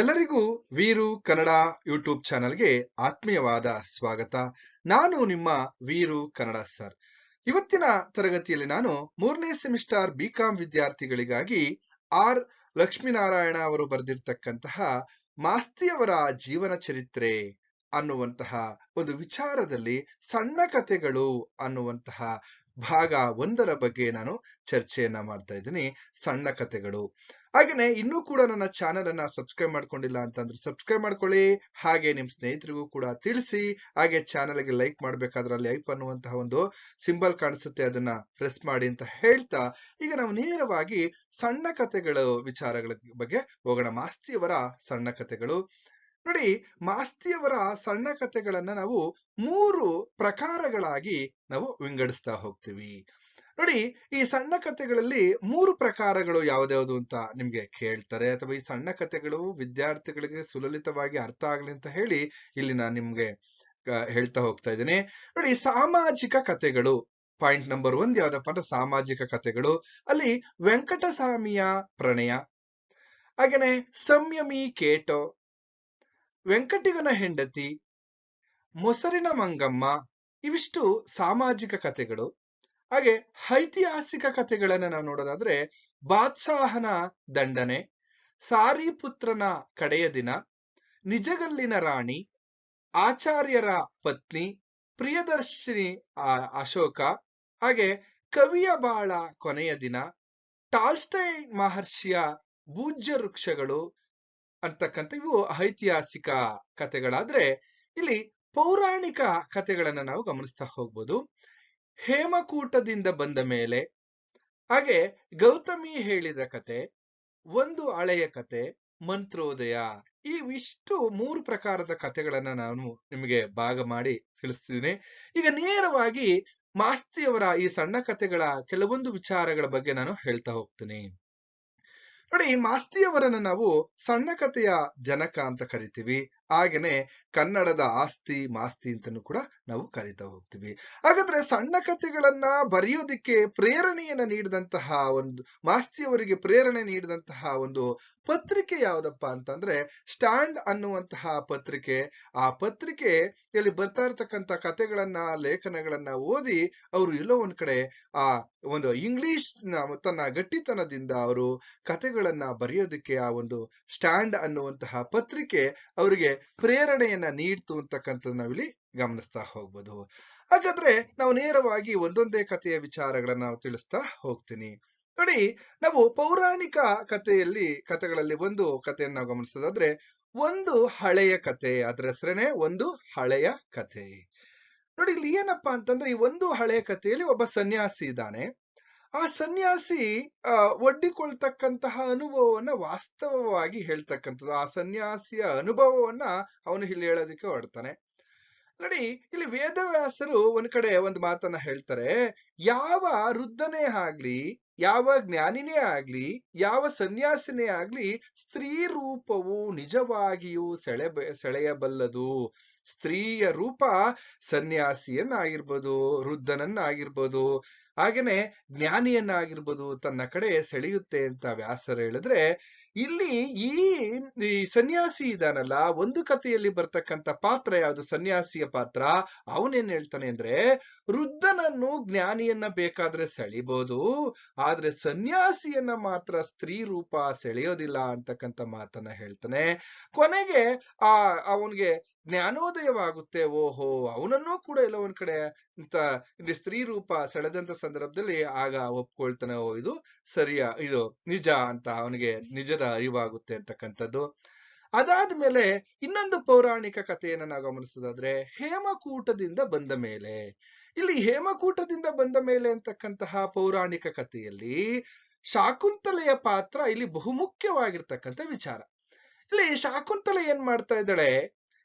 ಎಲ್ಲರಿಗೂ ವೀರು ಕನ್ನಡ ಯೂಟ್ಯೂಬ್ ಚಾನೆಲ್ಗೆ ಆತ್ಮೀಯವಾದ ಸ್ವಾಗತ. ನಾನು ನಿಮ್ಮ ವೀರು ಕನ್ನಡ ಸರ್. ಇವತ್ತಿನ ತರಗತಿಯಲ್ಲಿ ನಾನು ಮೂರನೇ ಸೆಮಿಸ್ಟರ್ ಬಿಕಾಂ ವಿದ್ಯಾರ್ಥಿಗಳಿಗಾಗಿ ಆರ್. ಲಕ್ಷ್ಮೀನಾರಾಯಣ ಅವರು ಬರೆದಿರ್ತಕ್ಕಂತಹ ಮಾಸ್ತಿಯವರ ಜೀವನ ಚರಿತ್ರೆ ಅನ್ನುವಂತಹ ಒಂದು ವಿಚಾರದಲ್ಲಿ ಸಣ್ಣ ಕಥೆಗಳು ಅನ್ನುವಂತಹ ಭಾಗ ಒಂದರ ಬಗ್ಗೆ ನಾನು ಚರ್ಚೆಯನ್ನ ಮಾಡ್ತಾ ಇದ್ದೀನಿ. ಸಣ್ಣ ಕಥೆಗಳು. ಹಾಗೇನೆ ಇನ್ನೂ ಕೂಡ ನನ್ನ ಚಾನೆಲ್ ಅನ್ನ ಸಬ್ಸ್ಕ್ರೈಬ್ ಮಾಡ್ಕೊಂಡಿಲ್ಲ ಅಂತಂದ್ರೆ ಸಬ್ಸ್ಕ್ರೈಬ್ ಮಾಡ್ಕೊಳ್ಳಿ. ಹಾಗೆ ನಿಮ್ ಸ್ನೇಹಿತರಿಗೂ ಕೂಡ ತಿಳಿಸಿ. ಹಾಗೆ ಚಾನೆಲ್ಗೆ ಲೈಕ್ ಮಾಡ್ಬೇಕಾದ್ರೆ ಲೈಕ್ ಅನ್ನುವಂತಹ ಒಂದು ಸಿಂಬಲ್ ಕಾಣಿಸುತ್ತೆ ಅದನ್ನ ಪ್ರೆಸ್ ಮಾಡಿ ಅಂತ ಹೇಳ್ತಾ. ಈಗ ನಾವು ನೇರವಾಗಿ ಸಣ್ಣ ಕಥೆಗಳು, ವಿಚಾರಗಳ ಬಗ್ಗೆ ಹೋಗೋಣ. ಮಾಸ್ತಿಯವರ ಸಣ್ಣ ಕಥೆಗಳು. ನೋಡಿ, ಮಾಸ್ತಿಯವರ ಸಣ್ಣ ಕಥೆಗಳನ್ನ ನಾವು ಮೂರು ಪ್ರಕಾರಗಳಾಗಿ ನಾವು ವಿಂಗಡಿಸ್ತಾ ಹೋಗ್ತೀವಿ. ನೋಡಿ, ಈ ಸಣ್ಣ ಕಥೆಗಳಲ್ಲಿ ಮೂರು ಪ್ರಕಾರಗಳು ಯಾವ್ದ್ಯಾವ್ದು ಅಂತ ನಿಮ್ಗೆ ಕೇಳ್ತಾರೆ ಅಥವಾ ಈ ಸಣ್ಣ ಕಥೆಗಳು ವಿದ್ಯಾರ್ಥಿಗಳಿಗೆ ಸುಲಲಿತವಾಗಿ ಅರ್ಥ ಆಗ್ಲಿ ಅಂತ ಹೇಳಿ ಇಲ್ಲಿ ನಾನು ನಿಮ್ಗೆ ಹೇಳ್ತಾ ಹೋಗ್ತಾ ಇದ್ದೇನೆ. ನೋಡಿ, ಸಾಮಾಜಿಕ ಕಥೆಗಳು. ಪಾಯಿಂಟ್ ನಂಬರ್ ಒಂದ್ ಯಾವ್ದಪ್ಪ ಅಂದ್ರೆ ಸಾಮಾಜಿಕ ಕಥೆಗಳು. ಅಲ್ಲಿ ವೆಂಕಟಸ್ವಾಮಿಯ ಪ್ರಣಯ, ಹಾಗೇನೆ ಸಂಯಮಿ ಕೇಟೋ, ವೆಂಕಟಿಗನ ಹೆಂಡತಿ, ಮೊಸರಿನ ಮಂಗಮ್ಮ, ಇವಿಷ್ಟು ಸಾಮಾಜಿಕ ಕಥೆಗಳು. ಹಾಗೆ ಐತಿಹಾಸಿಕ ಕಥೆಗಳನ್ನ ನಾವು ನೋಡೋದಾದ್ರೆ ಬಾತ್ಸಾಹನ ದಂಡನೆ, ಸಾರಿಪುತ್ರನ ಕಡೆಯ ದಿನ, ನಿಜಗಲ್ಲಿನ ರಾಣಿ, ಆಚಾರ್ಯರ ಪತ್ನಿ, ಪ್ರಿಯದರ್ಶಿನಿ ಅಶೋಕ, ಹಾಗೆ ಕವಿಯ ಬಾಳ ಕೊನೆಯ ದಿನ, ಟಾಲ್ಸ್ಟೈ ಮಹರ್ಷಿಯ ಪೂಜ್ಯ ವೃಕ್ಷಗಳು ಅಂತಕ್ಕಂಥ ಇವು ಐತಿಹಾಸಿಕ ಕಥೆಗಳಾದ್ರೆ ಇಲ್ಲಿ ಪೌರಾಣಿಕ ಕಥೆಗಳನ್ನ ನಾವು ಗಮನಿಸ್ತಾ ಹೋಗ್ಬೋದು. ಹೇಮಕೂಟದಿಂದ ಬಂದ ಮೇಲೆ, ಹಾಗೆ ಗೌತಮಿ ಹೇಳಿದ ಕತೆ, ಒಂದು ಹಳೆಯ ಕತೆ, ಮಂತ್ರೋದಯ ಈ ಇಷ್ಟು ಮೂರು ಪ್ರಕಾರದ ಕಥೆಗಳನ್ನ ನಾನು ನಿಮಗೆ ಭಾಗ ಮಾಡಿ ತಿಳಿಸ್ತೀನಿ. ಈಗ ನೇರವಾಗಿ ಮಾಸ್ತಿಯವರ ಈ ಸಣ್ಣ ಕಥೆಗಳ ಕೆಲವೊಂದು ವಿಚಾರಗಳ ಬಗ್ಗೆ ನಾನು ಹೇಳ್ತಾ ಹೋಗ್ತೀನಿ. ನೋಡಿ ಮಾಸ್ತಿಯವರನ್ನ ನಾವು ಸಣ್ಣ ಕಥೆಯ ಜನಕ ಅಂತ ಕರಿತೀವಿ. ಹಾಗೇನೆ ಕನ್ನಡದ ಆಸ್ತಿ ಮಾಸ್ತಿ ಅಂತನೂ ಕೂಡ ನಾವು ಕರಿತಾ ಹೋಗ್ತೀವಿ. ಹಾಗಾದ್ರೆ ಸಣ್ಣ ಕಥೆಗಳನ್ನ ಬರೆಯೋದಿಕ್ಕೆ ಪ್ರೇರಣೆಯನ್ನ ನೀಡಿದಂತಹ ಒಂದು ಮಾಸ್ತಿಯವರಿಗೆ ಪ್ರೇರಣೆ ನೀಡಿದಂತಹ ಒಂದು ಪತ್ರಿಕೆ ಯಾವುದಪ್ಪ ಅಂತಂದ್ರೆ ಸ್ಟ್ಯಾಂಡ್ ಅನ್ನುವಂತಹ ಪತ್ರಿಕೆ. ಆ ಪತ್ರಿಕೆ ಇಲ್ಲಿ ಬರ್ತಾ ಇರ್ತಕ್ಕಂಥ ಕಥೆಗಳನ್ನ, ಲೇಖನಗಳನ್ನ ಓದಿ ಅವರು ಎಲ್ಲೋ ಒಂದ್ ಕಡೆ ಆ ಒಂದು ಇಂಗ್ಲಿಷ್ ತನ್ನ ಗಟ್ಟಿತನದಿಂದ ಅವರು ಕಥೆಗಳನ್ನ ಬರೆಯೋದಿಕ್ಕೆ ಆ ಒಂದು ಸ್ಟ್ಯಾಂಡ್ ಅನ್ನುವಂತಹ ಪತ್ರಿಕೆ ಅವರಿಗೆ ಪ್ರೇರಣೆಯನ್ನ ನೀಡ್ತು ಅಂತಕ್ಕಂಥದ್ದು ನಾವಿಲ್ಲಿ ಗಮನಿಸ್ತಾ ಹೋಗ್ಬೋದು. ಹಾಗಾದ್ರೆ ನಾವು ನೇರವಾಗಿ ಒಂದೊಂದೇ ಕಥೆಯ ವಿಚಾರಗಳನ್ನ ನಾವು ತಿಳಿಸ್ತಾ ಹೋಗ್ತೀನಿ. ನೋಡಿ, ನಾವು ಪೌರಾಣಿಕ ಕಥೆಯಲ್ಲಿ, ಕಥೆಗಳಲ್ಲಿ ಒಂದು ಕಥೆಯನ್ನು ನಾವು ಗಮನಿಸೋದಾದ್ರೆ, ಒಂದು ಹಳೆಯ ಕತೆ ಅದ್ರ ಹೆಸರೇನೆ ಒಂದು ಹಳೆಯ ಕಥೆ. ನೋಡಿ, ಇಲ್ಲಿ ಏನಪ್ಪಾ ಅಂತಂದ್ರೆ ಈ ಒಂದು ಹಳೆಯ ಕಥೆಯಲ್ಲಿ ಒಬ್ಬ ಸನ್ಯಾಸಿ ಇದ್ದಾನೆ. ಆ ಸನ್ಯಾಸಿ ಒಡ್ಡಿಕೊಳ್ತಕ್ಕಂತಹ ಅನುಭವವನ್ನ ವಾಸ್ತವವಾಗಿ ಹೇಳ್ತಕ್ಕಂಥದ್ದು. ಆ ಸನ್ಯಾಸಿಯ ಅನುಭವವನ್ನ ಅವನು ಇಲ್ಲಿ ಹೇಳೋದಕ್ಕೆ ಹೊರಡ್ತಾನೆ. ನೋಡಿ, ಇಲ್ಲಿ ವೇದವ್ಯಾಸರು ಒಂದ್ ಕಡೆ ಒಂದು ಮಾತನ್ನ ಹೇಳ್ತಾರೆ. ಯಾವ ವೃದ್ಧನೇ ಆಗ್ಲಿ, ಯಾವ ಜ್ಞಾನಿನೇ ಆಗ್ಲಿ, ಯಾವ ಸನ್ಯಾಸಿನೇ ಆಗ್ಲಿ, ಸ್ತ್ರೀ ರೂಪವು ನಿಜವಾಗಿಯೂ ಸೆಳೆ, ಸೆಳೆಯಬಲ್ಲದು. ಸ್ತ್ರೀಯ ರೂಪ ಸನ್ಯಾಸಿಯನ್ನಾಗಿರ್ಬೋದು, ವೃದ್ಧನನ್ನಾಗಿರ್ಬೋದು. ಹಾಗೇನೆ ಜ್ಞಾನಿಯನ್ನಾಗಿರ್ಬೋದು ತನ್ನ ಕಡೆ ಸೆಳೆಯುತ್ತೆ ಅಂತ ವ್ಯಾಸರು ಹೇಳಿದ್ರೆ, ಇಲ್ಲಿ ಈ ಸನ್ಯಾಸಿ ಇದಾನಲ್ಲ, ಒಂದು ಕಥೆಯಲ್ಲಿ ಬರ್ತಕ್ಕಂಥ ಪಾತ್ರ ಯಾವುದು? ಸನ್ಯಾಸಿಯ ಪಾತ್ರ. ಅವನೇನ್ ಹೇಳ್ತಾನೆ ಅಂದ್ರೆ, ವೃದ್ಧನನ್ನು ಜ್ಞಾನಿಯನ್ನ ಬೇಕಾದ್ರೆ ಸೆಳಿಬಹುದು ಆದ್ರೆ ಸನ್ಯಾಸಿಯನ್ನ ಮಾತ್ರ ಸ್ತ್ರೀ ರೂಪ ಸೆಳೆಯೋದಿಲ್ಲ ಅಂತಕ್ಕಂಥ ಮಾತನ್ನ ಹೇಳ್ತಾನೆ. ಕೊನೆಗೆ ಆ, ಅವನ್ಗೆ ಜ್ಞಾನೋದಯವಾಗುತ್ತೆ. ಓಹೋ, ಅವನನ್ನೂ ಕೂಡ ಎಲ್ಲ ಒಂದ್ ಕಡೆ ಅಂತ ಸ್ತ್ರೀ ರೂಪ ಸೆಳೆದಂತ ಸಂದರ್ಭದಲ್ಲಿ ಆಗ ಒಪ್ಕೊಳ್ತಾನೆ, ಓ, ಇದು ಸರಿಯಾ, ಇದು ನಿಜ ಅಂತ ಅವನಿಗೆ ನಿಜದ ಅರಿವಾಗುತ್ತೆ ಅಂತಕ್ಕಂಥದ್ದು. ಅದಾದ್ಮೇಲೆ ಇನ್ನೊಂದು ಪೌರಾಣಿಕ ಕಥೆಯನ್ನ ನಾವು ಗಮನಿಸೋದಾದ್ರೆ ಹೇಮಕೂಟದಿಂದ ಬಂದ ಮೇಲೆ. ಇಲ್ಲಿ ಹೇಮಕೂಟದಿಂದ ಬಂದ ಮೇಲೆ ಅಂತಕ್ಕಂತಹ ಪೌರಾಣಿಕ ಕಥೆಯಲ್ಲಿ ಶಾಕುಂತಲೆಯ ಪಾತ್ರ ಇಲ್ಲಿ ಬಹುಮುಖ್ಯವಾಗಿರ್ತಕ್ಕಂಥ ವಿಚಾರ. ಇಲ್ಲಿ ಶಾಕುಂತಲೆ ಏನ್ ಮಾಡ್ತಾ ಇದ್ದಾಳೆ?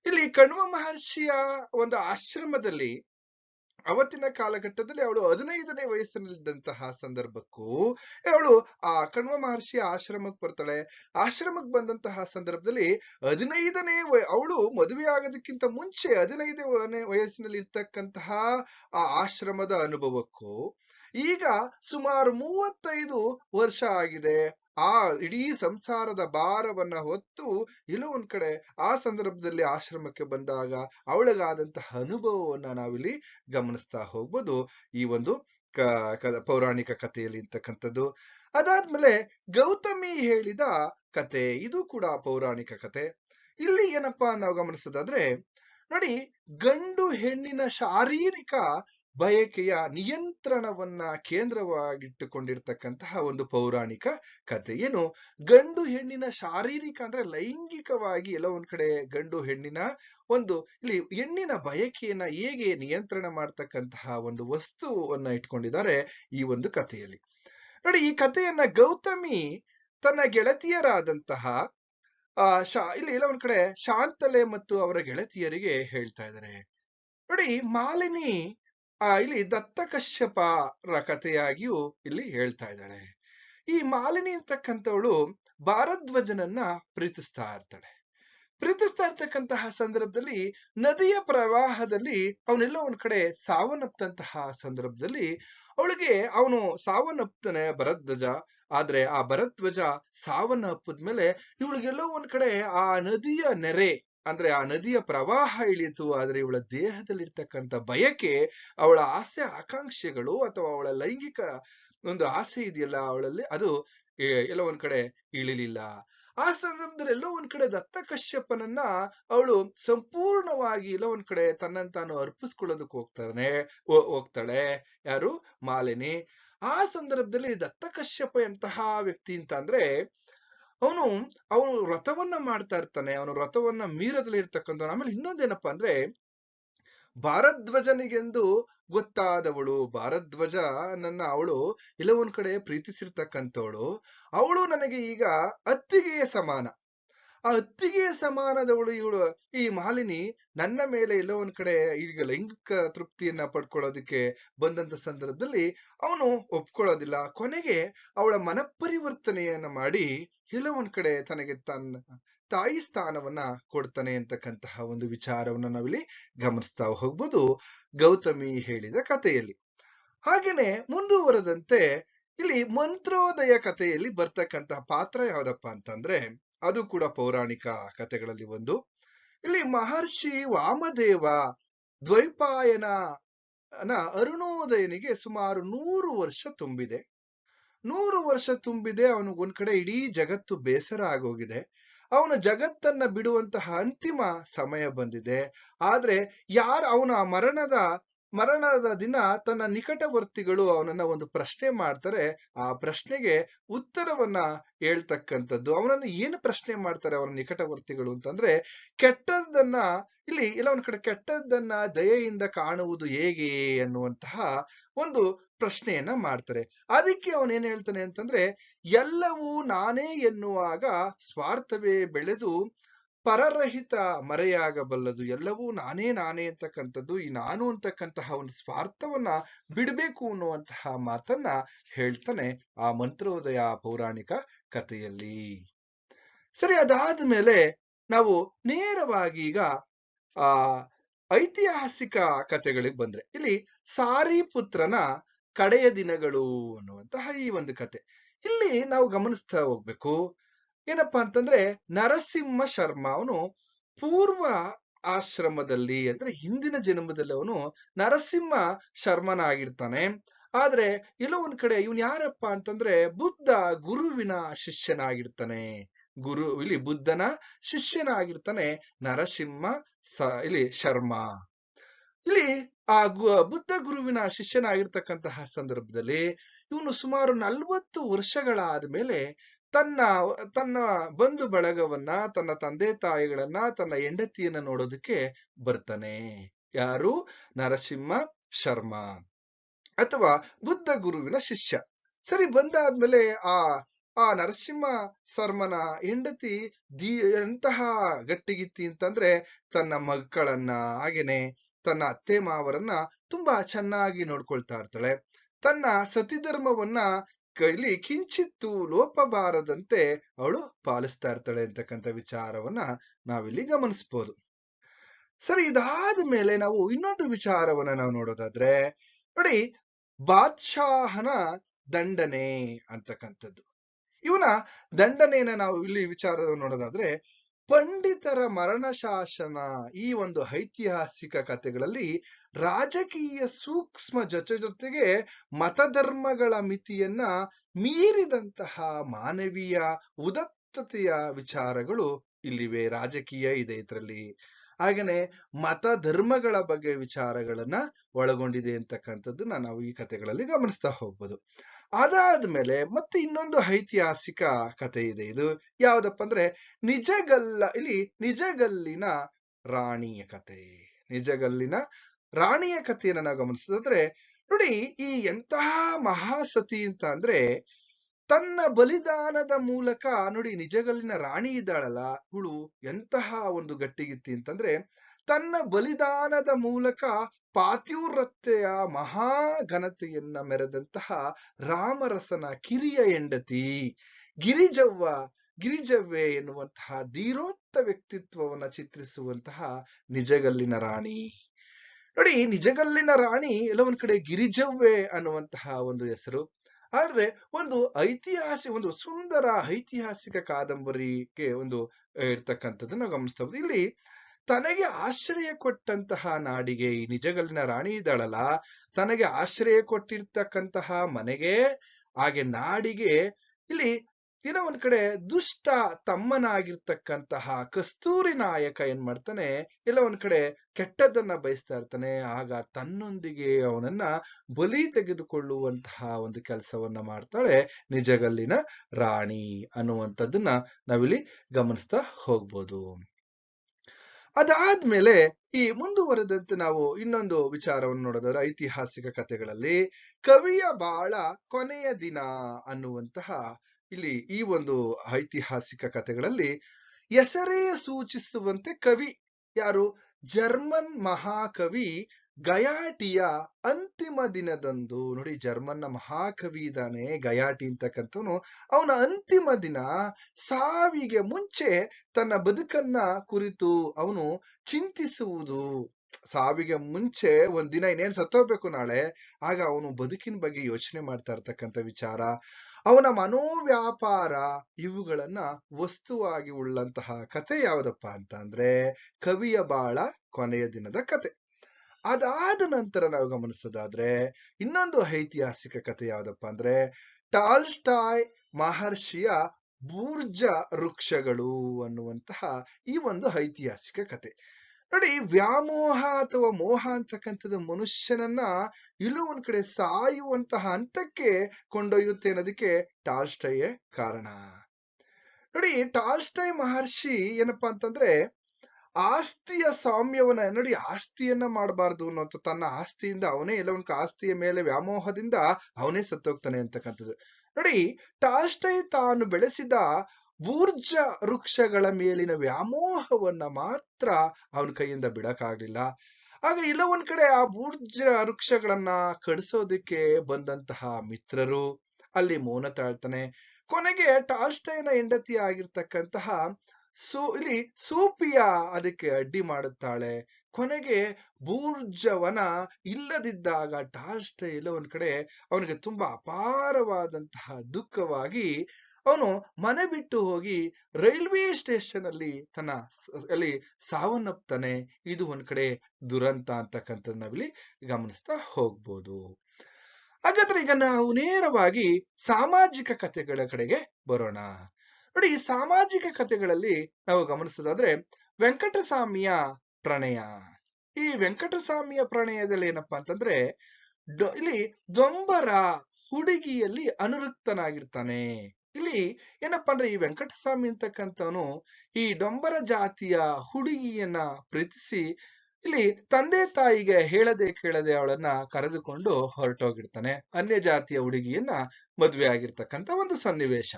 ಇಲ್ಲಿ ಕಣ್ವ ಮಹರ್ಷಿಯ ಒಂದು ಆಶ್ರಮದಲ್ಲಿ ಅವತ್ತಿನ ಕಾಲಘಟ್ಟದಲ್ಲಿ ಅವಳು ಹದಿನೈದನೇ ವಯಸ್ಸಿನಲ್ಲಿದ್ದಂತಹ ಸಂದರ್ಭಕ್ಕೂ ಅವಳು ಆ ಕಣ್ವ ಮಹರ್ಷಿಯ ಆಶ್ರಮಕ್ಕೆ ಬರ್ತಾಳೆ. ಆಶ್ರಮಕ್ಕೆ ಬಂದಂತಹ ಸಂದರ್ಭದಲ್ಲಿ ಹದಿನೈದನೇ ಅವಳು ಮದುವೆ ಆಗೋದಕ್ಕಿಂತ ಮುಂಚೆ ಹದಿನೈದನೇ ವಯಸ್ಸಿನಲ್ಲಿ ಇರ್ತಕ್ಕಂತಹ ಆ ಆಶ್ರಮದ ಅನುಭವಕ್ಕೂ ಈಗ ಸುಮಾರು ಮೂವತ್ತೈದು ವರ್ಷ ಆಗಿದೆ. ಆ ಇಡೀ ಸಂಸಾರದ ಭಾರವನ್ನ ಹೊತ್ತು ಎಲ್ಲೋ ಒಂದ್ ಕಡೆ ಆ ಸಂದರ್ಭದಲ್ಲಿ ಆಶ್ರಮಕ್ಕೆ ಬಂದಾಗ ಅವಳಿಗಾದಂತಹ ಅನುಭವವನ್ನ ನಾವಿಲ್ಲಿ ಗಮನಿಸ್ತಾ ಹೋಗ್ಬೋದು. ಈ ಒಂದು ಕ ಪೌರಾಣಿಕ ಕಥೆಯಲ್ಲಿ ಇರ್ತಕ್ಕಂಥದ್ದು. ಅದಾದ್ಮೇಲೆ ಗೌತಮಿ ಹೇಳಿದ ಕತೆ ಇದು ಕೂಡ ಪೌರಾಣಿಕ ಕತೆ ಇಲ್ಲಿ ಏನಪ್ಪಾ ನಾವು ಗಮನಿಸೋದಾದ್ರೆ, ನೋಡಿ ಗಂಡು ಹೆಣ್ಣಿನ ಶಾರೀರಿಕ ಬಯಕೆಯ ನಿಯಂತ್ರಣವನ್ನ ಕೇಂದ್ರವಾಗಿಟ್ಟುಕೊಂಡಿರ್ತಕ್ಕಂತಹ ಒಂದು ಪೌರಾಣಿಕ ಕಥೆ. ಏನು? ಗಂಡು ಹೆಣ್ಣಿನ ಶಾರೀರಿಕ ಅಂದ್ರೆ ಲೈಂಗಿಕವಾಗಿ ಎಲ್ಲ ಒಂದ್ ಕಡೆ ಗಂಡು ಹೆಣ್ಣಿನ ಒಂದು ಇಲ್ಲಿ ಹೆಣ್ಣಿನ ಬಯಕೆಯನ್ನ ಹೇಗೆ ನಿಯಂತ್ರಣ ಮಾಡ್ತಕ್ಕಂತಹ ಒಂದು ವಸ್ತುವನ್ನ ಇಟ್ಕೊಂಡಿದ್ದಾರೆ ಈ ಒಂದು ಕಥೆಯಲ್ಲಿ. ನೋಡಿ, ಈ ಕಥೆಯನ್ನ ಗೌತಮಿ ತನ್ನ ಗೆಳತಿಯರಾದಂತಹ, ಆ, ಶಾ, ಇಲ್ಲಿ ಎಲ್ಲ ಒಂದ್ ಕಡೆ ಶಾಂತಲೆ ಮತ್ತು ಅವರ ಗೆಳತಿಯರಿಗೆ ಹೇಳ್ತಾ ಇದ್ದಾರೆ. ನೋಡಿ, ಮಾಲಿನಿ ಇಲ್ಲಿ ದತ್ತಕಶ್ಯಪರ ಕಥೆಯಾಗಿಯೂ ಇಲ್ಲಿ ಹೇಳ್ತಾ ಇದ್ದಾಳೆ. ಈ ಮಾಲಿನಿ ಅಂತಕ್ಕಂಥವಳು ಭಾರದ್ವಜನನ್ನ ಪ್ರೀತಿಸ್ತಾ ಇರ್ತಾಳೆ. ಪ್ರೀತಿಸ್ತಾ ಇರ್ತಕ್ಕಂತಹ ಸಂದರ್ಭದಲ್ಲಿ ನದಿಯ ಪ್ರವಾಹದಲ್ಲಿ ಅವನೆಲ್ಲ ಒಂದ್ ಕಡೆ ಸಾವನ್ನಪ್ಪಂತಹ ಸಂದರ್ಭದಲ್ಲಿ ಅವಳಿಗೆ ಅವನು ಸಾವನ್ನಪ್ತಾನೆ ಭರದ್ವಜ, ಆದ್ರೆ ಆ ಭರದ್ವಜ ಸಾವನ್ನ ಅಪ್ಪದ್ಮೇಲೆ ಇವಳಿಗೆಲ್ಲೋ ಒಂದ್ ಕಡೆ ಆ ನದಿಯ ನೆರೆ ಅಂದ್ರೆ ಆ ನದಿಯ ಪ್ರವಾಹ ಇಳಿತು, ಆದ್ರೆ ಇವಳ ದೇಹದಲ್ಲಿರ್ತಕ್ಕಂಥ ಬಯಕೆ, ಅವಳ ಆಸೆ ಆಕಾಂಕ್ಷೆಗಳು ಅಥವಾ ಅವಳ ಲೈಂಗಿಕ ಒಂದು ಆಸೆ ಇದೆಯಲ್ಲ, ಅವಳಲ್ಲಿ ಅದು ಎಲ್ಲ ಒಂದ್ ಕಡೆ ಇಳಿಲಿಲ್ಲ. ಆ ಸಂದರ್ಭದಲ್ಲಿ ಎಲ್ಲೋ ಒಂದ್ ಕಡೆ ದತ್ತ ಕಶ್ಯಪನನ್ನ ಅವಳು ಸಂಪೂರ್ಣವಾಗಿ ಎಲ್ಲೋ ಒಂದ್ ಕಡೆ ತನ್ನನ್ನು ತಾನು ಅರ್ಪಿಸ್ಕೊಳ್ಳೋದಕ್ಕೆ ಹೋಗ್ತಾನೆ ಹೋಗ್ತಾಳೆ. ಯಾರು? ಮಾಲಿನಿ. ಆ ಸಂದರ್ಭದಲ್ಲಿ ದತ್ತ ಕಶ್ಯಪ ಎಂತಹ ವ್ಯಕ್ತಿ ಅಂತ ಅಂದ್ರೆ ಅವನು ಅವನು ರಥವನ್ನ ಮಾಡ್ತಾ ಇರ್ತಾನೆ, ಅವನು ರಥವನ್ನ ಮೀರದಲ್ಲಿ ಇರ್ತಕ್ಕಂಥ ಆಮೇಲೆ ಇನ್ನೊಂದೇನಪ್ಪಾ ಅಂದ್ರೆ, ಭಾರದ್ವಜನಿಗೆಂದು ಗೊತ್ತಾದವಳು, ಭಾರದ್ವಜ ನನ್ನ ಅವಳು, ಎಲ್ಲೋ ಒಂದ್ ಕಡೆ ಪ್ರೀತಿಸಿರ್ತಕ್ಕಂಥವಳು, ಅವಳು ನನಗೆ ಈಗ ಅತ್ತಿಗೆಯ ಸಮಾನ. ಆ ಅತ್ತಿಗೆಯ ಸಮಾನದವಳು ಇವಳು. ಈ ಮಾಲಿನಿ ನನ್ನ ಮೇಲೆ ಎಲ್ಲೋ ಒಂದ್ ಕಡೆ ಈಗ ಲೈಂಗಿಕ ತೃಪ್ತಿಯನ್ನ ಪಡ್ಕೊಳ್ಳೋದಕ್ಕೆ ಬಂದಂತ ಸಂದರ್ಭದಲ್ಲಿ ಅವನು ಒಪ್ಕೊಳ್ಳೋದಿಲ್ಲ. ಕೊನೆಗೆ ಅವಳ ಮನಪರಿವರ್ತನೆಯನ್ನ ಮಾಡಿ ಎಲ್ಲೋ ಒಂದ್ ಕಡೆ ತನಗೆ ತನ್ನ ತಾಯಿ ಸ್ಥಾನವನ್ನ ಕೊಡ್ತಾನೆ ಅಂತಕ್ಕಂತಹ ಒಂದು ವಿಚಾರವನ್ನ ನಾವಿಲ್ಲಿ ಗಮನಿಸ್ತಾ ಹೋಗ್ಬೋದು ಗೌತಮಿ ಹೇಳಿದ ಕಥೆಯಲ್ಲಿ. ಹಾಗೇನೆ ಮುಂದುವರೆದಂತೆ ಇಲ್ಲಿ ಮಂತ್ರೋದಯ ಕಥೆಯಲ್ಲಿ ಬರ್ತಕ್ಕಂತಹ ಪಾತ್ರ ಯಾವ್ದಪ್ಪ ಅಂತಂದ್ರೆ ಅದು ಕೂಡ ಪೌರಾಣಿಕ ಕಥೆಗಳಲ್ಲಿ ಒಂದು. ಇಲ್ಲಿ ಮಹರ್ಷಿ ವಾಮದೇವ ದ್ವೈಪಾಯನ ಅರುಣೋದಯನಿಗೆ ಸುಮಾರು ನೂರು ವರ್ಷ ತುಂಬಿದೆ. ನೂರು ವರ್ಷ ತುಂಬಿದೆ ಅವನು ಒಂದ್ ಕಡೆ ಇಡೀ ಜಗತ್ತು ಬೇಸರ ಆಗೋಗಿದೆ. ಅವನು ಜಗತ್ತನ್ನ ಬಿಡುವಂತಹ ಅಂತಿಮ ಸಮಯ ಬಂದಿದೆ. ಆದ್ರೆ ಯಾರು ಅವನ ಮರಣದ ಮರಣದ ದಿನ ತನ್ನ ನಿಕಟವರ್ತಿಗಳು ಅವನನ್ನ ಒಂದು ಪ್ರಶ್ನೆ ಮಾಡ್ತಾರೆ. ಆ ಪ್ರಶ್ನೆಗೆ ಉತ್ತರವನ್ನ ಹೇಳ್ತಕ್ಕಂಥದ್ದು. ಅವನನ್ನ ಏನು ಪ್ರಶ್ನೆ ಮಾಡ್ತಾರೆ ಅವನ ನಿಕಟವರ್ತಿಗಳು ಅಂತಂದ್ರೆ, ಕೆಟ್ಟದ್ದನ್ನ ಇಲ್ಲಿ ಎಲ್ಲ ಒಂದ್ ಕಡೆ ಕೆಟ್ಟದ್ದನ್ನ ದಯೆಯಿಂದ ಕಾಣುವುದು ಹೇಗೆ ಅನ್ನುವಂತಹ ಒಂದು ಪ್ರಶ್ನೆಯನ್ನ ಮಾಡ್ತಾರೆ. ಅದಕ್ಕೆ ಏನ್ ಹೇಳ್ತಾನೆ ಅಂತಂದ್ರೆ, ಎಲ್ಲವೂ ನಾನೇ ಎನ್ನುವಾಗ ಸ್ವಾರ್ಥವೇ ಬೆಳೆದು ಪರರಹಿತ ಮರೆಯಾಗಬಲ್ಲದು. ಎಲ್ಲವೂ ನಾನೇ ನಾನೇ ಅಂತಕ್ಕಂಥದ್ದು, ಈ ನಾನು ಅಂತಕ್ಕಂತಹ ಒಂದು ಸ್ವಾರ್ಥವನ್ನ ಬಿಡಬೇಕು ಅನ್ನುವಂತಹ ಮಾತನ್ನ ಹೇಳ್ತಾನೆ ಆ ಮಂತ್ರೋದಯ ಪೌರಾಣಿಕ ಕಥೆಯಲ್ಲಿ. ಸರಿ, ಅದಾದ್ಮೇಲೆ ನಾವು ನೇರವಾಗಿ ಈಗ, ಆ, ಐತಿಹಾಸಿಕ ಕಥೆಗಳಿಗೆ ಬಂದ್ರೆ, ಇಲ್ಲಿ ಸಾರಿ ಪುತ್ರನ ಕಡೆಯ ದಿನಗಳು ಅನ್ನುವಂತಹ ಈ ಒಂದು ಕತೆ ಇಲ್ಲಿ ನಾವು ಗಮನಿಸ್ತಾ ಹೋಗ್ಬೇಕು. ಏನಪ್ಪಾ ಅಂತಂದ್ರೆ ನರಸಿಂಹ ಶರ್ಮ ಅವನು ಪೂರ್ವ ಆಶ್ರಮದಲ್ಲಿ ಅಂದ್ರೆ ಹಿಂದಿನ ಜನ್ಮದಲ್ಲಿ ಅವನು ನರಸಿಂಹ ಶರ್ಮನಾಗಿರ್ತಾನೆ. ಆದ್ರೆ ಎಲ್ಲೋ ಒಂದ್ ಕಡೆ ಇವನ್ ಯಾರಪ್ಪ ಅಂತಂದ್ರೆ ಬುದ್ಧ ಗುರುವಿನ ಶಿಷ್ಯನಾಗಿರ್ತಾನೆ. ಗುರು ಇಲ್ಲಿ ಬುದ್ಧನ ಶಿಷ್ಯನಾಗಿರ್ತಾನೆ ನರಸಿಂಹ ಸ ಇಲ್ಲಿ ಶರ್ಮ. ಇಲ್ಲಿ ಆ ಗು- ಬುದ್ಧ ಗುರುವಿನ ಶಿಷ್ಯನಾಗಿರ್ತಕ್ಕಂತಹ ಸಂದರ್ಭದಲ್ಲಿ ಇವನು ಸುಮಾರು ನಲ್ವತ್ತು ವರ್ಷಗಳಾದ್ಮೇಲೆ ತನ್ನ ತನ್ನ ಬಂಧು ಬಳಗವನ್ನ, ತನ್ನ ತಂದೆ ತಾಯಿಗಳನ್ನ, ತನ್ನ ಹೆಂಡತಿಯನ್ನ ನೋಡೋದಕ್ಕೆ ಬರ್ತಾನೆ. ಯಾರು? ನರಸಿಂಹ ಶರ್ಮ ಅಥವಾ ಬುದ್ಧ ಗುರುವಿನ ಶಿಷ್ಯ. ಸರಿ, ಬಂದಾದ್ಮೇಲೆ ಆ ಆ ನರಸಿಂಹ ಶರ್ಮನ ಹೆಂಡತಿ ದಿ, ಎಂತಹ ಗಟ್ಟಿಗಿತ್ತಿ ಅಂತಂದ್ರೆ ತನ್ನ ಮಕ್ಕಳನ್ನ ಹಾಗೇನೆ ತನ್ನ ಅತ್ತೆ ಮಾವರನ್ನ ತುಂಬಾ ಚೆನ್ನಾಗಿ ನೋಡ್ಕೊಳ್ತಾ ಇರ್ತಾಳೆ. ತನ್ನ ಸತಿಧರ್ಮವನ್ನ ಕೈಲಿ ಕಿಂಚಿತ್ತು ಲೋಪ ಬಾರದಂತೆ ಅವಳು ಪಾಲಿಸ್ತಾ ಇರ್ತಾಳೆ ಅಂತಕ್ಕಂಥ ವಿಚಾರವನ್ನ ನಾವಿಲ್ಲಿ ಗಮನಿಸ್ಬೋದು. ಸರಿ, ಇದಾದ ಮೇಲೆ ನಾವು ಇನ್ನೊಂದು ವಿಚಾರವನ್ನ ನಾವು ನೋಡೋದಾದ್ರೆ, ನೋಡಿ, ಬಾದ್ಶಾಹನ ದಂಡನೆ ಅಂತಕ್ಕಂಥದ್ದು. ಇವನ ದಂಡನೆಯನ್ನ ನಾವು ಇಲ್ಲಿ ವಿಚಾರ ನೋಡೋದಾದ್ರೆ ಪಂಡಿತರ ಮರಣ ಶಾಸನ ಈ ಒಂದು ಐತಿಹಾಸಿಕ ಕಥೆಗಳಲ್ಲಿ ರಾಜಕೀಯ ಸೂಕ್ಷ್ಮ ಜೊತೆ ಜೊತೆಗೆ ಮತಧರ್ಮಗಳ ಮಿತಿಯನ್ನ ಮೀರಿದಂತಹ ಮಾನವೀಯ ಉದತ್ತತೆಯ ವಿಚಾರಗಳು ಇಲ್ಲಿವೆ, ರಾಜಕೀಯ ಇದೆ ಇದರಲ್ಲಿ. ಹಾಗೇನೆ ಮತ ಧರ್ಮಗಳ ಬಗ್ಗೆ ವಿಚಾರಗಳನ್ನ ಒಳಗೊಂಡಿದೆ ಅಂತಕ್ಕಂಥದ್ದನ್ನ ನಾವು ಈ ಕಥೆಗಳಲ್ಲಿ ಗಮನಿಸ್ತಾ ಹೋಗ್ಬೋದು. ಅದಾದ್ಮೇಲೆ ಮತ್ತೆ ಇನ್ನೊಂದು ಐತಿಹಾಸಿಕ ಕಥೆ ಇದೆ. ಇದು ಯಾವ್ದಪ್ಪ ಅಂದ್ರೆ ನಿಜಗಲ್ಲ, ಇಲ್ಲಿ ನಿಜಗಲ್ಲಿನ ರಾಣಿಯ ಕತೆ ನಿಜಗಲ್ಲಿನ ರಾಣಿಯ ಕಥೆಯನ್ನ ನಾವು ಗಮನಿಸಿದ್ರೆ ನೋಡಿ ಈ ಎಂತಹ ಮಹಾಸತಿ ಅಂತ ಅಂದ್ರೆ ತನ್ನ ಬಲಿದಾನದ ಮೂಲಕ ನೋಡಿ ನಿಜಗಲ್ಲಿನ ರಾಣಿ ಇದ್ದಾಳಲ್ಲ, ಇವಳು ಎಂತಹ ಒಂದು ಗಟ್ಟಿಗಿತ್ತಿ ಅಂತಂದ್ರೆ ತನ್ನ ಬಲಿದಾನದ ಮೂಲಕ ಪಾತ್ಯುರತ್ತೆಯ ಮಹಾಘನತೆಯನ್ನ ಮೆರೆದಂತಹ ರಾಮರಸನ ಕಿರಿಯ ಹೆಂಡತಿ ಗಿರಿಜವ್ವ, ಗಿರಿಜವ್ವೆ ಎನ್ನುವಂತಹ ಧೀರೋತ್ತ ವ್ಯಕ್ತಿತ್ವವನ್ನ ಚಿತ್ರಿಸುವಂತಹ ನಿಜಗಲ್ಲಿನ ರಾಣಿ. ನೋಡಿ ನಿಜಗಲ್ಲಿನ ರಾಣಿ ಎಲ್ಲ ಕಡೆ ಗಿರಿಜವ್ವೆ ಅನ್ನುವಂತಹ ಒಂದು ಹೆಸರು. ಆದ್ರೆ ಒಂದು ಐತಿಹಾಸಿಕ ಒಂದು ಸುಂದರ ಐತಿಹಾಸಿಕ ಕಾದಂಬರಿಗೆ ಒಂದು ಇರ್ತಕ್ಕಂಥದ್ದನ್ನ ನಾವು ಇಲ್ಲಿ ತನಗೆ ಆಶ್ರಯ ಕೊಟ್ಟಂತಹ ನಾಡಿಗೆ ಈ ನಿಜಗಲ್ಲಿನ ರಾಣಿ ಇದ್ದಾಳಲ್ಲ, ತನಗೆ ಆಶ್ರಯ ಕೊಟ್ಟಿರ್ತಕ್ಕಂತಹ ಮನೆಗೆ, ಹಾಗೆ ನಾಡಿಗೆ ಇಲ್ಲಿ ಏನೋ ಒಂದ್ ಕಡೆ ದುಷ್ಟ ತಮ್ಮನಾಗಿರ್ತಕ್ಕಂತಹ ಕಸ್ತೂರಿ ನಾಯಕ ಏನ್ ಮಾಡ್ತಾನೆ ಇಲ್ಲ ಒಂದ್ ಕಡೆ ಕೆಟ್ಟದ್ದನ್ನ ಬಯಸ್ತಾ ಇರ್ತಾನೆ, ಆಗ ತನ್ನೊಂದಿಗೆ ಅವನನ್ನ ಬಲಿ ತೆಗೆದುಕೊಳ್ಳುವಂತಹ ಒಂದು ಕೆಲಸವನ್ನ ಮಾಡ್ತಾಳೆ ನಿಜಗಲ್ಲಿನ ರಾಣಿ ಅನ್ನುವಂಥದ್ದನ್ನ ನಾವಿಲ್ಲಿ ಗಮನಿಸ್ತಾ ಹೋಗ್ಬೋದು. ಅದಾದ್ಮೇಲೆ ಈ ಮುಂದುವರೆದಂತೆ ನಾವು ಇನ್ನೊಂದು ವಿಚಾರವನ್ನು ನೋಡೋದಾದ್ರೆ ಐತಿಹಾಸಿಕ ಕಥೆಗಳಲ್ಲಿ ಕವಿಯ ಬಾಳ ಕೊನೆಯ ದಿನ ಅನ್ನುವಂತಹ ಇಲ್ಲಿ ಈ ಒಂದು ಐತಿಹಾಸಿಕ ಕಥೆಗಳಲ್ಲಿ ಹೆಸರೇ ಸೂಚಿಸುವಂತೆ ಕವಿ ಯಾರು? ಜರ್ಮನ್ ಮಹಾಕವಿ ಗಯಾಟಿಯ ಅಂತಿಮ ದಿನದಂದು ನೋಡಿ ಜರ್ಮನ್ನ ಮಹಾಕವಿ ಇದ್ದಾನೆ ಗಯಾಟಿ ಅಂತಕ್ಕಂಥವನು. ಅವನ ಅಂತಿಮ ದಿನ ಸಾವಿಗೆ ಮುಂಚೆ ತನ್ನ ಬದುಕನ್ನ ಕುರಿತು ಅವನು ಚಿಂತಿಸುವುದು. ಸಾವಿಗೆ ಮುಂಚೆ ಒಂದ್ ದಿನ ಇನ್ನೇನ್ ಸತ್ತೋಗ್ಬೇಕು ನಾಳೆ, ಆಗ ಅವನು ಬದುಕಿನ ಬಗ್ಗೆ ಯೋಚನೆ ಮಾಡ್ತಾ ಇರ್ತಕ್ಕಂಥ ವಿಚಾರ. ಅವನ ಮನೋವ್ಯಾಪಾರ ಇವುಗಳನ್ನ ವಸ್ತುವಾಗಿ ಉಳ್ಳಂತಹ ಕತೆ ಯಾವ್ದಪ್ಪ ಅಂತ ಅಂದ್ರೆ ಕವಿಯ ಬಾಳ ಕೊನೆಯ ದಿನದ ಕತೆ ಅದಾದ ನಂತರ ನಾವು ಗಮನಿಸೋದಾದ್ರೆ, ಇನ್ನೊಂದು ಐತಿಹಾಸಿಕ ಕಥೆ ಯಾವ್ದಪ್ಪ ಅಂದ್ರೆ, ಟಾಲ್ಸ್ಟಾಯ್ ಮಹರ್ಷಿಯ ಬೂರ್ಜ ವೃಕ್ಷಗಳು ಅನ್ನುವಂತಹ ಈ ಒಂದು ಐತಿಹಾಸಿಕ ಕತೆ ನೋಡಿ, ವ್ಯಾಮೋಹ ಅಥವಾ ಮೋಹ ಅಂತಕ್ಕಂಥದ್ದು ಮನುಷ್ಯನನ್ನ ಇಲ್ಲೂ ಒಂದ್ ಕಡೆ ಸಾಯುವಂತಹ ಹಂತಕ್ಕೆ ಕೊಂಡೊಯ್ಯುತ್ತೆ ಅನ್ನೋದಕ್ಕೆ ಟಾಲ್ಸ್ಟೈಯೇ ಕಾರಣ. ನೋಡಿ ಟಾಲ್ಸ್ಟೈ ಮಹರ್ಷಿ ಏನಪ್ಪಾ ಅಂತಂದ್ರೆ ಆಸ್ತಿಯ ಸಾಮ್ಯವನ್ನ, ನೋಡಿ, ಆಸ್ತಿಯನ್ನ ಮಾಡಬಾರ್ದು ಅನ್ನೋಂಥ ತನ್ನ ಆಸ್ತಿಯಿಂದ ಅವನೇ ಎಲ್ಲವನ್ನ ಆಸ್ತಿಯ ಮೇಲೆ ವ್ಯಾಮೋಹದಿಂದ ಅವನೇ ಸತ್ತೋಗ್ತಾನೆ ಅಂತಕ್ಕಂಥದ್ದು. ನೋಡಿ, ಟಾಲ್ಸ್ಟೈ ತಾನು ಬೆಳೆಸಿದ ಊರ್ಜ ವೃಕ್ಷಗಳ ಮೇಲಿನ ವ್ಯಾಮೋಹವನ್ನ ಮಾತ್ರ ಅವನ ಕೈಯಿಂದ ಬಿಡಕ್ಕಾಗ್ಲಿಲ್ಲ. ಆಗ ಇಲ್ಲ ಒಂದ್ ಕಡೆ ಆ ಊರ್ಜ ವೃಕ್ಷಗಳನ್ನ ಕಡಿಸೋದಕ್ಕೆ ಬಂದಂತಹ ಮಿತ್ರರು ಅಲ್ಲಿ ಮೌನ ತಾಳ್ತಾನೆ. ಕೊನೆಗೆ ಟಾಲ್ಸ್ಟೈನ ಹೆಂಡತಿ ಆಗಿರ್ತಕ್ಕಂತಹ ಸೂ, ಇಲ್ಲಿ ಸೂಪಿಯ ಅದಕ್ಕೆ ಅಡ್ಡಿ ಮಾಡುತ್ತಾಳೆ. ಕೊನೆಗೆ ಬೂರ್ಜವನ ಇಲ್ಲದಿದ್ದಾಗ ಟಾಸ್ಟ್ ಎಲ್ಲ ಒಂದ್ ಕಡೆ ಅವನಿಗೆ ತುಂಬಾ ಅಪಾರವಾದಂತಹ ದುಃಖವಾಗಿ ಅವನು ಮನೆ ಬಿಟ್ಟು ಹೋಗಿ ರೈಲ್ವೆ ಸ್ಟೇಷನ್ ಅಲ್ಲಿ ತನ್ನ ಅಲ್ಲಿ ಸಾವನ್ನಪ್ತಾನೆ ಇದು ಒಂದ್ ಕಡೆ ದುರಂತ ಅಂತಕ್ಕಂಥದ್ದು ನಾವಿಲ್ಲಿ ಗಮನಿಸ್ತಾ ಹೋಗ್ಬೋದು. ಹಾಗಾದ್ರೆ ಈಗ ನಾವು ನೇರವಾಗಿ ಸಾಮಾಜಿಕ ಕಥೆಗಳ ಕಡೆಗೆ ಬರೋಣ. ನೋಡಿ, ಈ ಸಾಮಾಜಿಕ ಕಥೆಗಳಲ್ಲಿ ನಾವು ಗಮನಿಸೋದಾದ್ರೆ ವೆಂಕಟಸ್ವಾಮಿಯ ಪ್ರಣಯ. ಈ ವೆಂಕಟಸ್ವಾಮಿಯ ಪ್ರಣಯದಲ್ಲಿ ಏನಪ್ಪಾ ಅಂತಂದ್ರೆ ಇಲ್ಲಿ ದೊಂಬರ ಹುಡುಗಿಯಲ್ಲಿ ಅನುರಕ್ತನಾಗಿರ್ತಾನೆ ಇಲ್ಲಿ ಏನಪ್ಪಾ ಅಂದ್ರೆ ಈ ವೆಂಕಟಸ್ವಾಮಿ ಅಂತಕ್ಕಂಥವನು ಈ ಡೊಂಬರ ಜಾತಿಯ ಹುಡುಗಿಯನ್ನ ಪ್ರೀತಿಸಿ ಇಲ್ಲಿ ತಂದೆ ತಾಯಿಗೆ ಹೇಳದೆ ಕೇಳದೆ ಅವಳನ್ನ ಕರೆದುಕೊಂಡು ಹೊರಟೋಗಿರ್ತಾನೆ. ಅನ್ಯ ಜಾತಿಯ ಹುಡುಗಿಯನ್ನ ಮದುವೆ ಆಗಿರ್ತಕ್ಕಂಥ ಒಂದು ಸನ್ನಿವೇಶ.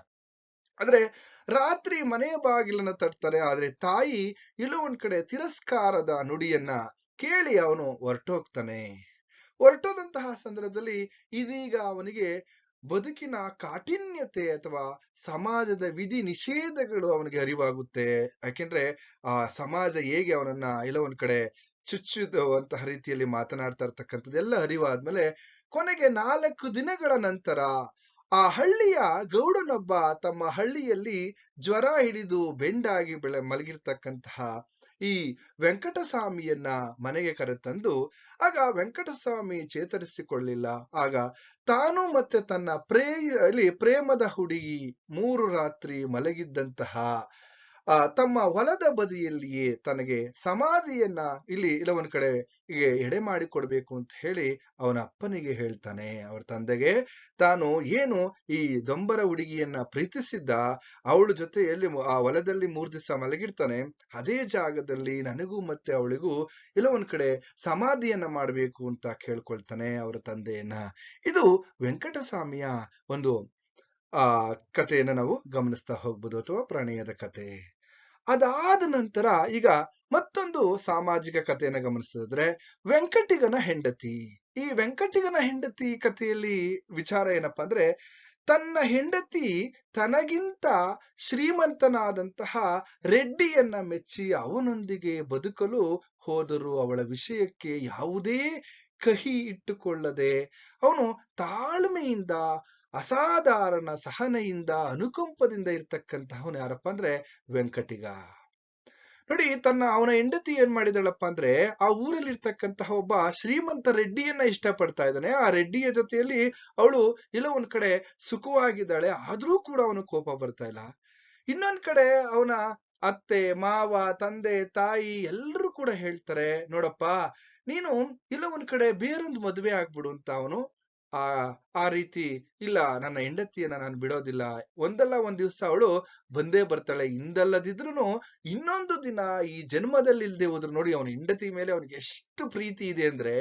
ಆದ್ರೆ ರಾತ್ರಿ ಮನೆಯ ಬಾಗಿಲನ್ನ ತಟ್ತಾರೆ ಆದ್ರೆ ತಾಯಿ ಇಲ್ಲೋ ಒಂದ್ ಕಡೆ ತಿರಸ್ಕಾರದ ನುಡಿಯನ್ನ ಕೇಳಿ ಅವನು ಹೊರಟೋಗ್ತಾನೆ. ಹೊರಟೋದಂತಹ ಸಂದರ್ಭದಲ್ಲಿ ಇದೀಗ ಅವನಿಗೆ ಬದುಕಿನ ಕಾಠಿನ್ಯತೆ ಅಥವಾ ಸಮಾಜದ ವಿಧಿ ನಿಷೇಧಗಳು ಅವನಿಗೆ ಅರಿವಾಗುತ್ತೆ. ಯಾಕೆಂದ್ರೆ ಆ ಸಮಾಜ ಹೇಗೆ ಅವನನ್ನ ಎಲ್ಲ ಒಂದ್ ಕಡೆ ಚುಚ್ಚುವಂತಹ ರೀತಿಯಲ್ಲಿ ಮಾತನಾಡ್ತಾ ಇರ್ತಕ್ಕಂಥದ್ದೆಲ್ಲ ಅರಿವಾದ್ಮೇಲೆ ಕೊನೆಗೆ ನಾಲ್ಕು ದಿನಗಳ ನಂತರ ಆ ಹಳ್ಳಿಯ ಗೌಡನೊಬ್ಬ ತಮ್ಮ ಹಳ್ಳಿಯಲ್ಲಿ ಜ್ವರ ಹಿಡಿದು ಬೆಂಡಾಗಿ ಬೆಳೆ ಮಲಗಿರ್ತಕ್ಕಂತಹ ಈ ವೆಂಕಟಸ್ವಾಮಿಯನ್ನ ಮನೆಗೆ ಕರೆತಂದು, ಆಗ ವೆಂಕಟಸ್ವಾಮಿ ಚೇತರಿಸಿಕೊಳ್ಳಿಲ್ಲ. ಆಗ ತಾನು ಮತ್ತೆ ತನ್ನ ಪ್ರೇಯಲ್ಲಿ ಪ್ರೇಮದ ಹುಡುಗಿ ಮೂರು ರಾತ್ರಿ ಮಲಗಿದ್ದಂತಹ ತಮ್ಮ ಹೊಲದ ಬದಿಯಲ್ಲಿಯೇ ತನಗೆ ಸಮಾಧಿಯನ್ನ ಇಲ್ಲಿ ಇಲ್ಲ ಒಂದ್ ಕಡೆ ಎಡೆ ಮಾಡಿ ಕೊಡ್ಬೇಕು ಅಂತ ಹೇಳಿ ಅವನ ಅಪ್ಪನಿಗೆ ಹೇಳ್ತಾನೆ. ಅವ್ರ ತಂದೆಗೆ, ತಾನು ಏನು ಈ ದೊಂಬರ ಹುಡುಗಿಯನ್ನ ಪ್ರೀತಿಸಿದ್ದ? ಅವಳ ಜೊತೆಯಲ್ಲಿ ಆ ಹೊಲದಲ್ಲಿ ಮೂರ್ ದಿವಸ ಮಲಗಿರ್ತಾನೆ. ಅದೇ ಜಾಗದಲ್ಲಿ ನನಗೂ ಮತ್ತೆ ಅವಳಿಗೂ ಇಲ್ಲ ಒಂದ್ ಕಡೆ ಸಮಾಧಿಯನ್ನ ಮಾಡ್ಬೇಕು ಅಂತ ಕೇಳ್ಕೊಳ್ತಾನೆ ಅವರ ತಂದೆಯನ್ನ. ಇದು ವೆಂಕಟಸ್ವಾಮಿಯ ಒಂದು ಆ ಕಥೆಯನ್ನು ನಾವು ಗಮನಿಸ್ತಾ ಹೋಗ್ಬೋದು ಅಥವಾ ಪ್ರಣಯದ ಕತೆ ಅದಾದ ನಂತರ ಈಗ ಮತ್ತೊಂದು ಸಾಮಾಜಿಕ ಕಥೆಯನ್ನು ಗಮನಿಸಿದ್ರೆ ವೆಂಕಟಿಗನ ಹೆಂಡತಿ. ಈ ವೆಂಕಟಿಗನ ಹೆಂಡತಿ ಕಥೆಯಲ್ಲಿ ವಿಚಾರ ಏನಪ್ಪಾ ಅಂದ್ರೆ ತನ್ನ ಹೆಂಡತಿ ತನಗಿಂತ ಶ್ರೀಮಂತನಾದಂತಹ ರೆಡ್ಡಿಯನ್ನ ಮೆಚ್ಚಿ ಅವನೊಂದಿಗೆ ಬದುಕಲು ಹೋದರು ಅವಳ ವಿಷಯಕ್ಕೆ ಯಾವುದೇ ಕಹಿ ಇಟ್ಟುಕೊಳ್ಳದೆ ಅವನು ತಾಳ್ಮೆಯಿಂದ ಅಸಾಧಾರಣ ಸಹನೆಯಿಂದ ಅನುಕಂಪದಿಂದ ಇರ್ತಕ್ಕಂತಹವನು ಯಾರಪ್ಪ ಅಂದ್ರೆ ವೆಂಕಟಿಗ. ನೋಡಿ, ತನ್ನ ಅವನ ಹೆಂಡತಿ ಏನ್ ಮಾಡಿದಳಪ್ಪ ಅಂದ್ರೆ ಆ ಊರಲ್ಲಿ ಇರ್ತಕ್ಕಂತಹ ಒಬ್ಬ ಶ್ರೀಮಂತ ರೆಡ್ಡಿಯನ್ನ ಇಷ್ಟಪಡ್ತಾ ಇದ್ದಾನೆ. ಆ ರೆಡ್ಡಿಯ ಜೊತೆಯಲ್ಲಿ ಅವಳು ಇಲ್ಲ ಒಂದ್ ಕಡೆ ಸುಖವಾಗಿದ್ದಾಳೆ, ಆದ್ರೂ ಕೂಡ ಅವನು ಕೋಪ ಬರ್ತಾ ಇಲ್ಲ. ಇನ್ನೊಂದ್ ಕಡೆ ಅವನ ಅತ್ತೆ, ಮಾವ, ತಂದೆ, ತಾಯಿ ಎಲ್ಲರೂ ಕೂಡ ಹೇಳ್ತಾರೆ, ನೋಡಪ್ಪ, ನೀನು ಇಲ್ಲ ಒಂದ್ ಕಡೆ ಬೇರೊಂದು ಮದುವೆ ಆಗ್ಬಿಡು ಅಂತ ಅವನು ಆ ಆ ರೀತಿ ಇಲ್ಲ, ನನ್ನ ಹೆಂಡತಿಯನ್ನ ನಾನು ಬಿಡೋದಿಲ್ಲ. ಒಂದಲ್ಲ ಒಂದ್ ದಿವ್ಸ ಅವಳು ಬಂದೇ ಬರ್ತಾಳೆ. ಹಿಂದಲ್ಲದಿದ್ರು ಇನ್ನೊಂದು ದಿನ ಈ ಜನ್ಮದಲ್ಲಿ ಇಲ್ದೆ ಹೋದ್ರು ನೋಡಿ, ಅವನ ಹೆಂಡತಿ ಮೇಲೆ ಅವನಿಗೆ ಎಷ್ಟು ಪ್ರೀತಿ ಇದೆ ಅಂದ್ರೆ,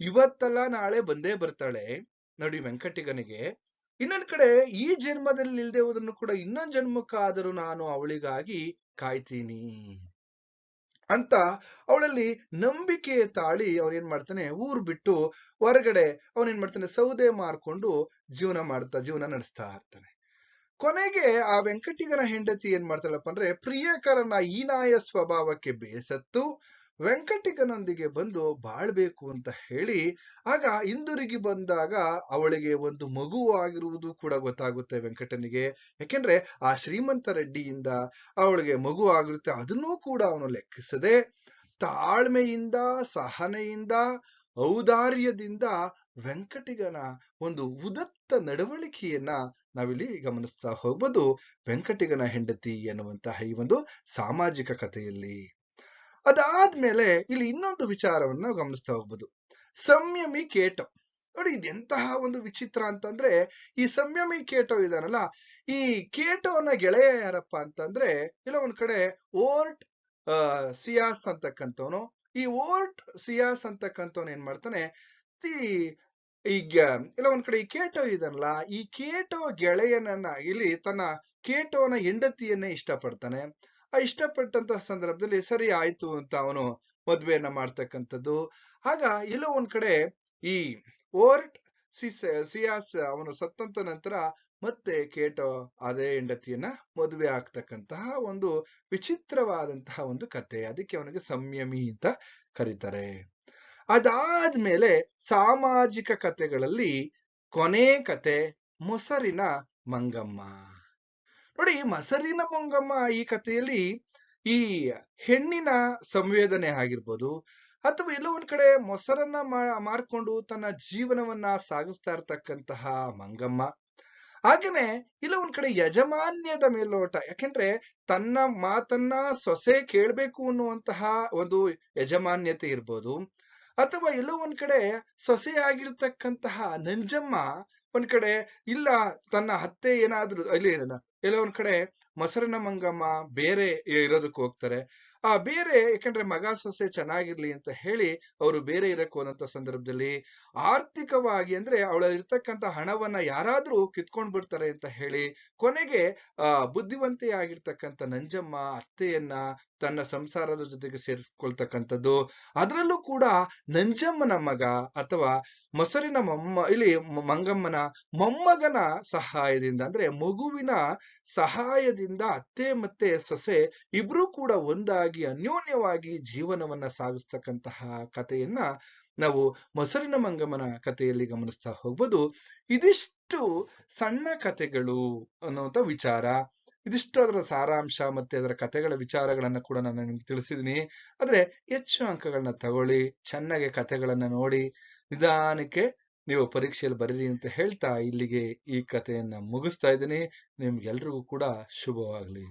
ಇವತ್ತಲ್ಲ ನಾಳೆ ಬಂದೇ ಬರ್ತಾಳೆ ನೋಡಿ ವೆಂಕಟಿಗನಿಗೆ. ಇನ್ನೊಂದ್ ಕಡೆ ಈ ಜನ್ಮದಲ್ಲಿ ಇಲ್ದೆ ಹೋದ್ರು ಕೂಡ ಇನ್ನೊಂದ್ ಜನ್ಮಕ್ಕಾದರೂ ನಾನು ಅವಳಿಗಾಗಿ ಕಾಯ್ತೀನಿ. ಅಂತ ಅವಳಲ್ಲಿ ನಂಬಿಕೆ ತಾಳಿ ಅವನೇನ್ ಮಾಡ್ತಾನೆ, ಊರ್ ಬಿಟ್ಟು ಹೊರಗಡೆ ಅವನೇನ್ ಮಾಡ್ತಾನೆ, ಸೌದೆ ಮಾರ್ಕೊಂಡು ಜೀವನ ಮಾಡ್ತಾ, ಜೀವನ ನಡೆಸ್ತಾ ಇರ್ತಾನೆ. ಕೊನೆಗೆ ಆ ವೆಂಕಟಿಗನ ಹೆಂಡತಿ ಏನ್ ಮಾಡ್ತಾಳಪ್ಪ ಅಂದ್ರೆ, ಪ್ರಿಯಕರನ ಹೀನಾಯ ಸ್ವಭಾವಕ್ಕೆ ಬೇಸತ್ತು ವೆಂಕಟಿಗನೊಂದಿಗೆ ಬಂದು ಬಾಳ್ಬೇಕು ಅಂತ ಹೇಳಿ, ಆಗ ಹಿಂದಿರುಗಿ ಬಂದಾಗ ಅವಳಿಗೆ ಒಂದು ಮಗು ಆಗಿರುವುದು ಕೂಡ ಗೊತ್ತಾಗುತ್ತೆ ವೆಂಕಟನಿಗೆ. ಯಾಕೆಂದ್ರೆ ಆ ಶ್ರೀಮಂತ ರೆಡ್ಡಿಯಿಂದ ಅವಳಿಗೆ ಮಗು ಆಗಿರುತ್ತೆ, ಅದನ್ನೂ ಕೂಡ ಅವನು ಲೆಕ್ಕಿಸದೆ ತಾಳ್ಮೆಯಿಂದ, ಸಹನೆಯಿಂದ, ಔದಾರ್ಯದಿಂದ ವೆಂಕಟಿಗನ ಒಂದು ಉದತ್ತ ನಡವಳಿಕೆಯನ್ನ ನಾವಿಲ್ಲಿ ಗಮನಿಸ್ತಾ ಹೋಗ್ಬೋದು. ವೆಂಕಟಿಗನ ಹೆಂಡತಿ ಎನ್ನುವಂತಹ ಈ ಒಂದು ಸಾಮಾಜಿಕ ಕಥೆಯಲ್ಲಿ. ಅದಾದ್ಮೇಲೆ ಇಲ್ಲಿ ಇನ್ನೊಂದು ವಿಚಾರವನ್ನು ಗಮನಿಸ್ತಾ ಹೋಗ್ಬೋದು. ಸಂಯಮಿ ಕೇಟ. ನೋಡಿ, ಇದೆಂತಹ ಒಂದು ವಿಚಿತ್ರ ಅಂತಂದ್ರೆ, ಈ ಸಂಯಮಿ ಕೇಟೋ ಇದಾನಲ್ಲ, ಈ ಕೇಟೋನ ಗೆಳೆಯ ಯಾರಪ್ಪ ಅಂತಂದ್ರೆ, ಇಲ್ಲ ಒಂದ್ ಕಡೆ ಓರ್ಟ್ ಸಿಯಾಸ್ ಅಂತಕ್ಕಂಥವನು. ಈ ಓರ್ಟ್, ಸಿಯಾಸ್ ಅಂತಕ್ಕಂಥವನು ಏನ್ ಮಾಡ್ತಾನೆ ಈಗ ಇಲ್ಲ ಒಂದ್ ಕಡೆ ಈ ಕೇಟೋ ಇದನ್ನಲ್ಲ ಈ ಕೇಟೋ ಗೆಳೆಯನನ್ನ, ಇಲ್ಲಿ ತನ್ನ ಕೇಟೋನ ಹೆಂಡತಿಯನ್ನೇ ಇಷ್ಟಪಡ್ತಾನೆ. ಇಷ್ಟಪಟ್ಟಂತ ಸಂದರ್ಭದಲ್ಲಿ ಸರಿ ಆಯ್ತು ಅಂತ ಅವನು ಮದ್ವೆಯನ್ನ ಮಾಡ್ತಕ್ಕಂಥದ್ದು. ಆಗ ಎಲ್ಲೋ ಒಂದ್ ಕಡೆ ಈ ಓರ್ಟ್ ಸಿಯಾಸ್ ಅವನು ಸತ್ತಂತ ನಂತರ ಮತ್ತೆ ಕೇಟೋ ಅದೇ ಹೆಂಡತಿಯನ್ನ ಮದುವೆ ಆಗ್ತಕ್ಕಂತಹ ಒಂದು ವಿಚಿತ್ರವಾದಂತಹ ಒಂದು ಕತೆ ಅದಕ್ಕೆ ಅವನಿಗೆ ಸಂಯಮಿ ಅಂತ ಕರೀತಾರೆ. ಅದಾದ್ಮೇಲೆ ಸಾಮಾಜಿಕ ಕಥೆಗಳಲ್ಲಿ ಕೊನೆ ಕತೆ ಮೊಸರಿನ ಮಂಗಮ್ಮ. ನೋಡಿ ಮಸಲಿನ ಮಂಗಮ್ಮ ಈ ಕಥೆಯಲ್ಲಿ ಈ ಹೆಣ್ಣಿನ ಸಂವೇದನೆ ಆಗಿರ್ಬೋದು ಅಥವಾ ಎಲ್ಲೋ ಒಂದ್ ಕಡೆ ಮೊಸರನ್ನ ಮಾರ್ಕೊಂಡು ತನ್ನ ಜೀವನವನ್ನ ಸಾಗಿಸ್ತಾ ಇರ್ತಕ್ಕಂತಹ ಮಂಗಮ್ಮ. ಹಾಗೇನೆ ಇಲ್ಲ ಒಂದ್ ಕಡೆ ಯಜಮಾನ್ಯದ ಮೇಲೋಟ ಯಾಕೆಂದ್ರೆ ತನ್ನ ಮಾತನ್ನ ಸೊಸೆ ಕೇಳ್ಬೇಕು ಅನ್ನುವಂತಹ ಒಂದು ಯಜಮಾನ್ಯತೆ ಇರ್ಬೋದು. ಅಥವಾ ಎಲ್ಲೋ ಒಂದ್ ಕಡೆ ಸೊಸೆ ಆಗಿರ್ತಕ್ಕಂತಹ ನಂಜಮ್ಮ ಒಂದ್ ಕಡೆ ಇಲ್ಲ ತನ್ನ ಹತ್ತೆ ಏನಾದ್ರೂ ಅಲ್ಲಿ ಎಲ್ಲೋ ಒಂದ್ ಕಡೆ ಮೊಸರನ ಮಂಗಮ್ಮ ಬೇರೆ ಇರೋದಕ್ಕೆ ಹೋಗ್ತಾರೆ. ಆ ಬೇರೆ ಯಾಕಂದ್ರೆ ಮಗ ಸೊಸೆ ಚೆನ್ನಾಗಿರ್ಲಿ ಅಂತ ಹೇಳಿ ಅವರು ಬೇರೆ ಇರಕ್ ಹೋದಂತ ಸಂದರ್ಭದಲ್ಲಿ ಆರ್ಥಿಕವಾಗಿ ಅಂದ್ರೆ ಅವಳ ಇರ್ತಕ್ಕಂತ ಹಣವನ್ನ ಯಾರಾದ್ರೂ ಕಿತ್ಕೊಂಡ್ ಬಿಡ್ತಾರೆ ಅಂತ ಹೇಳಿ ಕೊನೆಗೆ, ಆ ಬುದ್ಧಿವಂತೆಯಾಗಿರ್ತಕ್ಕಂತ ನಂಜಮ್ಮ, ಅತ್ತೆಯನ್ನ ತನ್ನ ಸಂಸಾರದ ಜೊತೆಗೆ ಸೇರಿಸ್ಕೊಳ್ತಕ್ಕಂಥದ್ದು. ಅದರಲ್ಲೂ ಕೂಡ ನಂಜಮ್ಮನ ಮಗ ಅಥವಾ ಮೊಸರಿನ ಮೊಮ್ಮ, ಇಲ್ಲಿ ಮಂಗಮ್ಮನ ಮೊಮ್ಮಗನ ಸಹಾಯದಿಂದ ಅಂದ್ರೆ ಮಗುವಿನ ಸಹಾಯದಿಂದ ಅತ್ತೆ ಮತ್ತೆ ಸೊಸೆ ಇಬ್ರು ಕೂಡ ಒಂದಾಗಿ ಅನ್ಯೋನ್ಯವಾಗಿ ಜೀವನವನ್ನ ಸಾಗಿಸ್ತಕ್ಕಂತಹ ಕಥೆಯನ್ನ ನಾವು ಮೊಸರಿನ ಮಂಗಮ್ಮನ ಕಥೆಯಲ್ಲಿ ಗಮನಿಸ್ತಾ ಹೋಗ್ಬೋದು. ಇದಿಷ್ಟು ಸಣ್ಣ ಕಥೆಗಳು ಅನ್ನುವಂಥ ವಿಚಾರ. ಇದಿಷ್ಟು ಅದರ ಸಾರಾಂಶ ಮತ್ತೆ ಅದರ ಕಥೆಗಳ ವಿಚಾರಗಳನ್ನು ಕೂಡ ನಾನು ನಿಮ್ಗೆ ತಿಳಿಸಿದ್ದೀನಿ ಆದ್ರೆ ಹೆಚ್ಚು ಅಂಕಗಳನ್ನ ತಗೊಳ್ಳಿ, ಚೆನ್ನಾಗಿ ಕಥೆಗಳನ್ನ ನೋಡಿ, ನಿಧಾನಕ್ಕೆ ನೀವು ಪರೀಕ್ಷೆಯಲ್ಲಿ ಬರೀರಿ ಅಂತ ಹೇಳ್ತಾ ಇಲ್ಲಿಗೆ ಈ ಕಥೆಯನ್ನ ಮುಗಿಸ್ತಾ ಇದ್ದೀನಿ. ನಿಮ್ಗೆಲ್ರಿಗೂ ಕೂಡ ಶುಭವಾಗ್ಲಿ.